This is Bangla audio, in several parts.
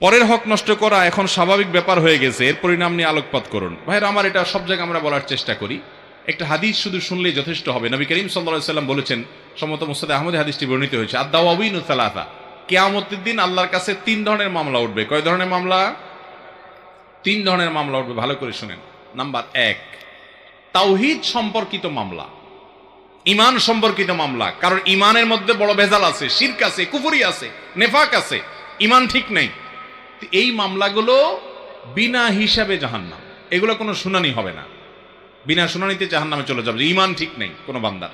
পরের হক নষ্ট করা এখন স্বাভাবিক ব্যাপার হয়ে গেছে। এর পরিণাম নিয়ে আলোকপাত করুন। ভাইরা আমার এটা সব জায়গায় আমরা বলার চেষ্টা করি। একটা হাদিস শুধু শুনলেই যথেষ্ট হবে। নবী করিম সাল্লাহ সাল্লাম বলেছেন, সম্মত মুস্তাদ আহমদ হাদিসটি বর্ণিত হয়েছে আদাউন সালাতা কেয়ামতের দিন আল্লাহর কাছে তিন ধরনের মামলা উঠবে। কয় ধরনের মামলা? তিন ধরনের মামলা উঠবে। ভালো করে শুনেন। নাম্বার এক, তাওহিদ সম্পর্কিত মামলা। ইমান সম্পর্কিত মামলা। কারণ ইমানের মধ্যে বড় ভেজাল আছে। শিরক আছে, কুফুরি আছে, নেফাক আছে। ইমান ঠিক নেই। এই মামলাগুলো বিনা হিসাবে জাহান্নাম। এগুলো কোনো শুনানি হবে না। বিনা শুনানিতে জাহান্নামে চলে যাবে। ইমান ঠিক নেই কোনো বান্দার।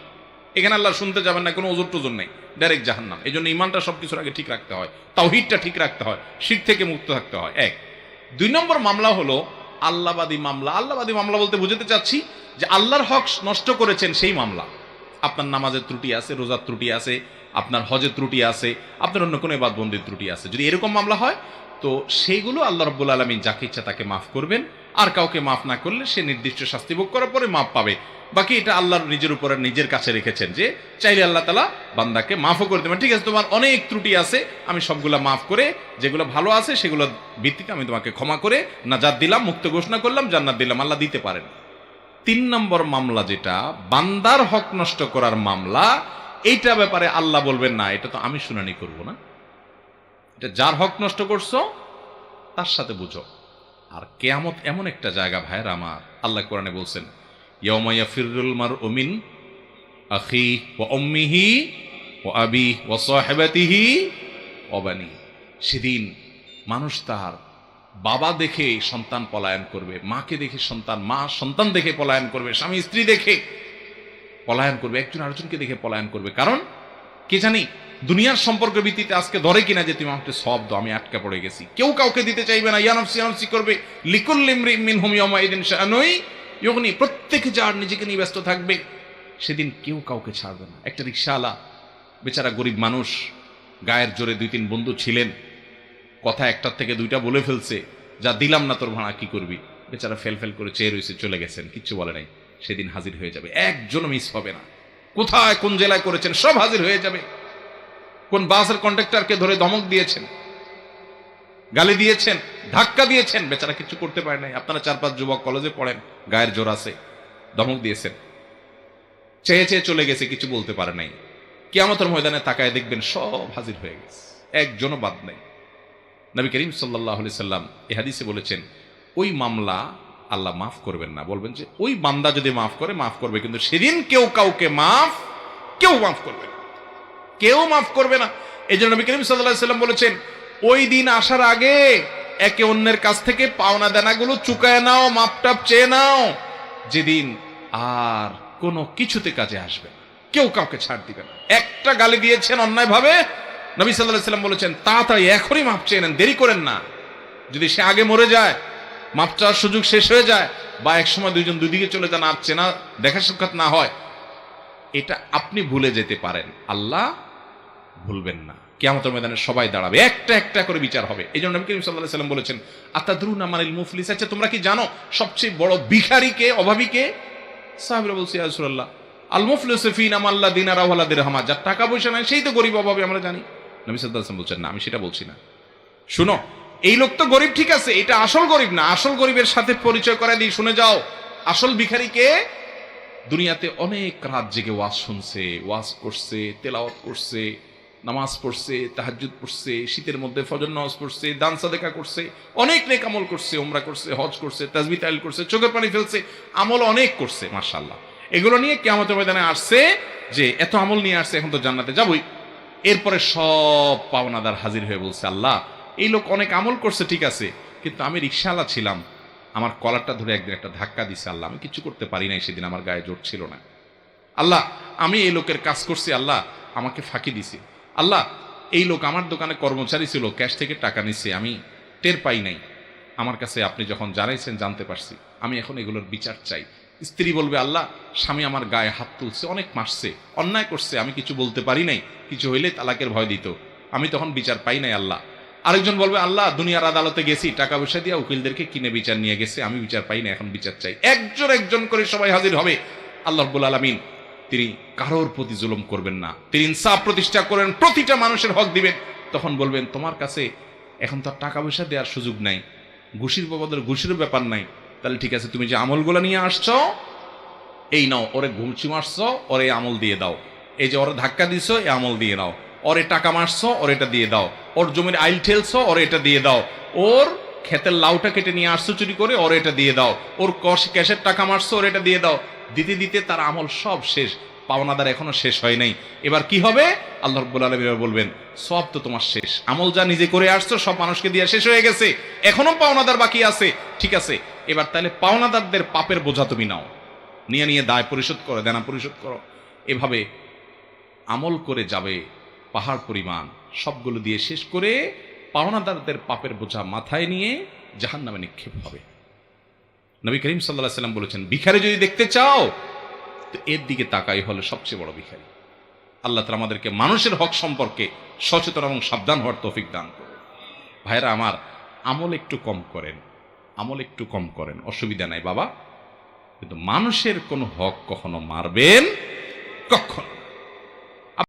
এখানে আল্লাহ শুনতে যাবেন না, কোনো ওজোর টোজোর নেই। ডাইরেক্ট জাহান্নাম। এই জন্য ইমানটা সব কিছুর আগে ঠিক রাখতে হয়। তাওহিদটা ঠিক রাখতে হয়। শির থেকে মুক্ত থাকতে হয়। এক। দুই নম্বর মামলা হলো আল্লাহবাদী মামলা। আল্লাহবাদী মামলা বলতে বুঝতে চাচ্ছি যে আল্লাহর হক নষ্ট করেছেন সেই মামলা। আপনার নামাজের ত্রুটি আছে, রোজার ত্রুটি আছে, আপনার হজের ত্রুটি আছে, আপনার অন্য কোনো এবাদবন্দির ত্রুটি আছে। যদি এরকম মামলা হয় তো সেইগুলো আল্লাহ রব্বুল আলমী যাকে ইচ্ছা তাকে মাফ করবেন। আর কাউকে মাফ না করলে সে নির্দিষ্ট শাস্তি ভোগ করার পরে মাফ পাবে। বাকি এটা আল্লাহর নিজের উপরে নিজের কাছে রেখেছেন যে, চাইলে আল্লাহ তালা বান্দাকে মাফও করে দেবেন। ঠিক আছে, তোমার অনেক ত্রুটি আছে, আমি সবগুলা মাফ করে যেগুলো ভালো আছে সেগুলো ভিত্তিতে আমি তোমাকে ক্ষমা করে না যা দিলাম, মুক্ত ঘোষণা করলাম, জান্নাত দিলাম, আল্লাহ দিতে পারেন। তিন নম্বর মামলা যেটা, বান্দার হক নষ্ট করার মামলা, এইটা ব্যাপারে আল্লাহ বলবেন না, এটা তো আমি শুনানি করব না। এটা যার হক নষ্ট করছ, তার সাথে বুঝো। আর কেয়ামত এমন একটা জায়গা ভাইয়ের আমার, আল্লাহ কোরআনে বলছেন ইয়মাইয়া ফিরুল মার ওমিন আখি ও অম্মিহি ও আবি ও সাহেবাতিহি অবানি সেদিন মানুষ তার বাবা দেখে সন্তান পলায়ন করবে, মাকে দেখে সন্তান, মা সন্তান দেখে পলায়ন করবে, স্বামী স্ত্রী দেখে পলায়ন করবে, একজন আরেকজনকে দেখে পলায়ন করবে। কারণ, কে জানি দুনিয়ার সম্পর্ক ভিত্তিতে আজকে ধরে কিনা যে তুমি আমাকে সব দাও, আমি আটকা পড়ে গেছি। কেউ কাউকে দিতে চাইবে না। ইয়ানফসি ইয়ানফসি করবে। লিকুল লিমরি মিন হুম ইয়মা ইদিন ইয়গনি প্রত্যেকে যার নিজেকে নিয়ে ব্যস্ত থাকবে, সেদিন কেউ কাউকে ছাড়বে না। একটা রিক্সাওয়ালা বেচারা গরিব মানুষ, গায়ের জোরে দুই তিন বন্ধু ছিলেন। কথা একটার থেকে দুইটা বলে ফেলছে। যা দিলাম না তোর ভাড়া, কি করবি? বেচারা ফেল ফেল করে চেয়ে রয়েছে, চলে গেছেন। কিচ্ছু বলে নাই। সেদিন হাজির হয়ে যাবে। একজনও মিস হবে না। কোথায়, কোন জেলায় করেছেন, সব হাজির হয়ে যাবে। কোন বাসের কন্ট্রাক্টরকে ধরে ধমক দিয়েছেন? গালি দিয়েছেন? ধাক্কা দিয়েছেন? বেচারা কিছু করতে পারে নাই। আপনারা চার পাঁচ যুবক কলেজে পড়েন, গায়ের জোর আছে। ধমক দিয়েছেন। চেয়ে চেয়ে চলে গেছে, কিছু বলতে পারে নাই। কিয়ামতের ময়দানে তাকায় দেখবেন সব হাজির হয়ে গেছে। একজনও বাদ নেই। নবী করিম সাল্লাহ সাল্লাম এ হাদিসে বলেছেন, ওই মামলা আল্লাহ মাফ করবেন না। বলবেন যে, ওই বান্দা যদি মাফ করে, মাফ করবে। কিন্তু সেদিন কেউ কাউকে মাফ, কেউ মাফ করবে কেউ মাফ করবে না। এই জন্য নবী করিম সাল্লাহ সাল্লাম বলেছেন, ওই দিন আসার আগে একে অন্যের কাছ থেকে পাওনা দেনাগুলো চুকায় নাও, মাপটাপ চেয়ে নাও। যেদিন আর কোনো কিছুতে কাজে আসবে কেউ কাউকে ছাড় দিবে না। একটা গালি দিয়েছেন অন্যায় ভাবে নবী সাল্লাহ সাল্লাম বলেছেন, তাড়াতাড়ি এখনই মাপ চেয়ে নেন, দেরি করেন না। যদি সে আগে মরে যায় মাপ চাওয়ার সুযোগ শেষ হয়ে যায়, বা এক সময় দুইজন দুদিকে চলে যান আর চেনা, দেখা সাক্ষাৎ না হয়, এটা আপনি ভুলে যেতে পারেন। আল্লাহ ভুলবেন না। কেয়ামতের ময়দানে সবাই দাঁড়াবে। একটা একটা করে বিচার হবে। এই জন্য করিম সাল্লাহ সাল্লাম বলেছেন, আতাদরুন আমানিল মুফলিস? আচ্ছা তোমরা কি জানো সবচেয়ে বড় ভিখারিকে অভাবীকে সাহাবিরা বলছি আল মুফলিসু ফিন আমাল্লা যার টাকা পয়সা নাই, সেই তো গরিব অভাবে, আমরা জানি। নবী সাল্লাল্লাহু আলাইহি বলছেন, না, আমি সেটা বলছি না। শুনো, এই লোক তো গরিব, ঠিক আছে, এটা আসল গরিব না, আসল গরিবের সাথে পরিচয় করায় দিই, শুনে যাও। আসল ভিখারিকে দুনিয়াতে অনেক রাত জেগে ওয়াজ শুনছে, ওয়াজ করছে, তেলাওয়াত করছে নামাজ পড়ছে তাহাজুদ পড়ছে, শীতের মধ্যে ফজর নামাজ পড়ছে, দান সাদেকা করছে, অনেক নেক আমল করছে ওমরা করছে, হজ করছে, তাজবি তাইল করছে, চোখের পানি ফেলছে, আমল অনেক করছে মার্শাল্লাহ এগুলো নিয়ে কেমতের ময়দানে আসছে যে এত আমল নিয়ে আসছে, এখন তো জান্নাতে যাবই। এরপরে সব পাওনাদার হাজির হয়ে বলছে, আল্লাহ, এই লোক অনেক আমল করছে, ঠিক আছে, কিন্তু আমি রিক্সাওয়ালা ছিলাম। আমার কলারটা ধরে একদিন একটা ধাক্কা দিছে, আল্লাহ, আমি কিছু করতে পারি নাই, সেদিন আমার গায়ে জোর ছিল না। আল্লাহ, আমি এই লোকের কাজ করছি, আল্লাহ, আমাকে ফাঁকি দিছে। আল্লাহ, এই লোক আমার দোকানে কর্মচারী ছিল, ক্যাশ থেকে টাকা নিচ্ছে আমি টের পাই নাই। আমার কাছে আপনি যখন জানাইছেন, জানতে পারছি। আমি এখন এগুলোর বিচার চাই। স্ত্রী বলবে, আল্লাহ, স্বামী আমার গায়ে হাত তুলছে, অনেক মারছে, অন্যায় করছে, আমি কিছু বলতে পারি নাই, কিছু হইলে তালাকের ভয় দিত। আমি তখন বিচার পাই নাই আল্লাহ। আরেকজন বলবে, আল্লাহ, দুনিয়ার আদালতে গেছি, টাকা পয়সা দিয়ে উকিলদেরকে কিনে বিচার নিয়ে গেছে, আমি বিচার পাই না এখন বিচার চাই। একজন একজন করে সবাই হাজির হবে। আল্লাহ রব্বুল আলমিন তিনি কারোর প্রতি জুলুম করবেন না। তিনি ইনসাফ প্রতিষ্ঠা করেন, প্রতিটা মানুষের হক দিবেন। তখন বলবেন, তোমার কাছে এখন তো টাকা পয়সা দেওয়ার সুযোগ নাই। ঘুষির বদলে ঘুষিরও ব্যাপার নাই। তাহলে ঠিক আছে, তুমি যে আমলগুলো নিয়ে আসছো, এই নাও, ওরে ঘুমচি মারছো ওরে আমল দিয়ে দাও। এই যে ওরে ধাক্কা দিছো, এই আমল দিয়ে দাও। ওরে টাকা মারছো, ওর এটা দিয়ে দাও। ওর জমির আইল ঠেলছো, ওর এটা দিয়ে দাও। ওর ক্ষেতের লাউটা কেটে নিয়ে আসছো চুরি করে, ওর এটা দিয়ে দাও। ওর কষ, ক্যাশের টাকা মারছো, ওর এটা দিয়ে দাও। দিতে দিতে তার আমল সব শেষ। পাওনাদার এখনও শেষ হয় নাই। এবার কি হবে? আল্লাহ রব্বুল আলমী বলবেন, সব তো তোমার শেষ। আমল যা নিজে করে আসছো, সব মানুষকে দিয়ে শেষ হয়ে গেছে। এখনও পাওনাদার বাকি আছে। ঠিক আছে, এবার তাহলে পাওনাদারদের পাপের বোঝা তুমি নাও। নিয়ে নিয়ে দায় পরিশোধ করো, দেনা পরিশোধ করো। এভাবে আমল করে যাবে পাহাড় পরিমাণ, সবগুলো দিয়ে শেষ করে পাওনাদারদের পাপের বোঝা মাথায় নিয়ে জাহান নামে নিক্ষেপ হবে। নবী করিম সাল্লাহ সাল্লাম বলেছেন, ভিখারি যদি দেখতে চাও, তো এর দিকে তাকাই হলে সবচেয়ে বড় ভিখারি। আল্লাহ তালা আমাদেরকে মানুষের হক সম্পর্কে সচেতন এবং সাবধান হওয়ার তৌফিক দান করুন। ভাইরা আমার আমল একটু কম করেন, আমল একটু কম করেন, অসুবিধা নাই বাবা। কিন্তু মানুষের কোনো হক কখনো মারবেন, কখনো।